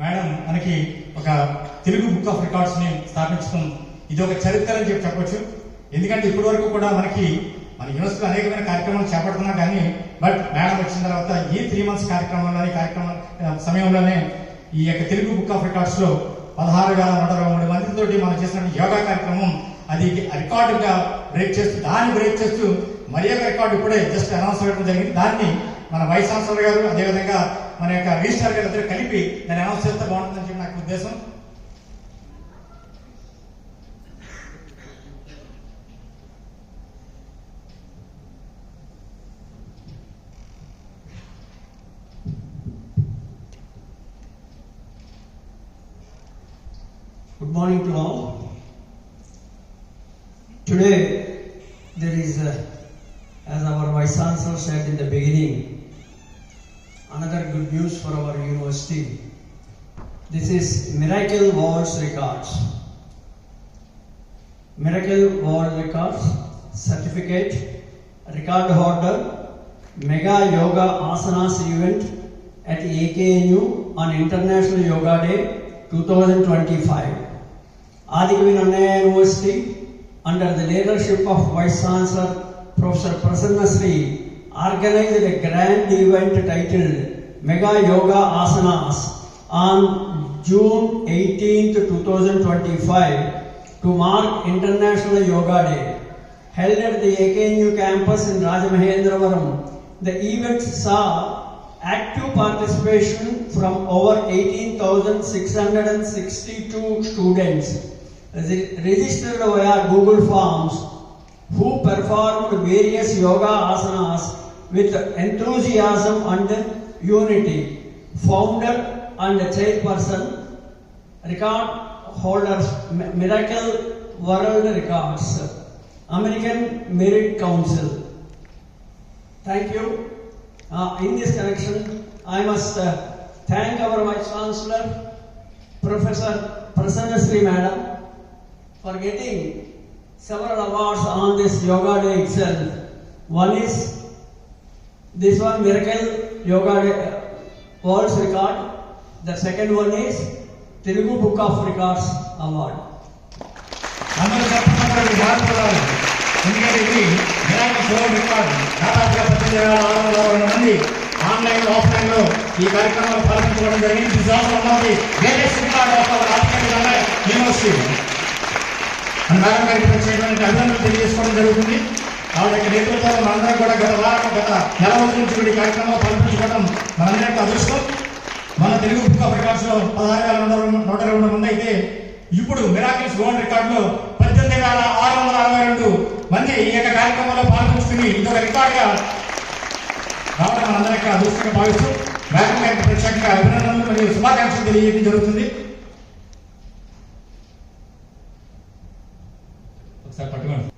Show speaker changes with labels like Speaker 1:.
Speaker 1: Madam మనకి ఒక Telugu book of records ని స్థాపించడం ఇది ఒక చరిత్ర అని చెప్పి చెప్పొచ్చు ఎందుకంటే ఇప్పటి వరకు కూడా మనకి మన యూనివర్సిటీలో అనేకమైన కార్యక్రమాలు చేపడుతున్నాం కానీ బట్ మేడం వచ్చిన తర్వాత ఈ త్రీ మంత్స్ కార్యక్రమంలోనే కార్యక్రమం సమయంలోనే ఈ యొక్క తెలుగు బుక్ ఆఫ్ రికార్డ్స్ లో పదహారు వేల నూట అరవై మూడు మందితో మనం చేసిన యోగా కార్యక్రమం అది రికార్డుగా బ్రేక్ చేస్తూ దాన్ని బ్రేక్ చేస్తూ మరి ఒక రికార్డు ఇప్పుడే జస్ట్ అనౌన్స్ అవ్వడం జరిగింది దాన్ని మన వైసన్సర్ గారు అదే విధంగా మన యొక్క రీస్టర్ గల త్రతి కలిపి నానా అవసరత బాణన చెయ్యడానికి ఉద్దేశం
Speaker 2: good morning to all today there is as our vice chancellor sharing the beginning another good news for our university. This is Miracle World Records. Miracle World Records certificate, record holder, Mega Yoga Asanas event at AKNU on International Yoga Day 2025. Adikavin University, under the leadership of Vice Chancellor Professor Prasanna Sri, organized a grand event titled Mega Yoga Asanas on June 18, 2025 to mark International Yoga Day. Held at the AKNU campus in Rajamahendravaram, the event saw active participation from over 18,662 students registered via Google Forms who performed various yoga asanas with enthusiasm and unity. Founder and chairperson, record holders, Miracle World Records, American Merit Council. Thank you. Uh, in this connection, I must uh, thank our Vice Chancellor, Professor Prasanna Sri Madam, for getting several awards on this Yoga Day itself. One is this one miracle yoga uh, world's record. The second one is Telugu Book of Records award.
Speaker 1: అందరూ తప్పకుండా జాగ్రత్తలు record దాదాపుగా పద్దెనిమిది online offline ఈ కార్యక్రమాలు పాల్గొనడం జరిగింది this also one of the greatest record of our article university తెలియజేసుకోవడం జరుగుతుంది ఆవిడకి నేతృత్వం మనందరం కూడా గత వారం గత నెల రోజుల నుంచి ఈ కార్యక్రమంలో పాల్పించుకోవడం అదృష్టం మన తెలుగు బుక్ ఆఫ్ రికార్డ్స్ లో పదహారు వందల నూట ఇరవై రెండు మంది అయితే ఇప్పుడు మిరాకిల్స్ గోల్డ్ రికార్డులో పద్దెనిమిది వేల ఆరు వందల అరవై రెండు మంది ఈ యొక్క కార్యక్రమంలో పాల్గొంచుకుని ఇదొక రికార్డుగా రావడం యొక్క అదృష్టంగా భావిస్తూ బ్యాంక్ బ్యాంక్ ప్రత్యేకంగా అభినందనలు మరియు శుభాకాంక్షలు తెలియజేయడం జరుగుతుంది ఒకసారి పట్టుకోండి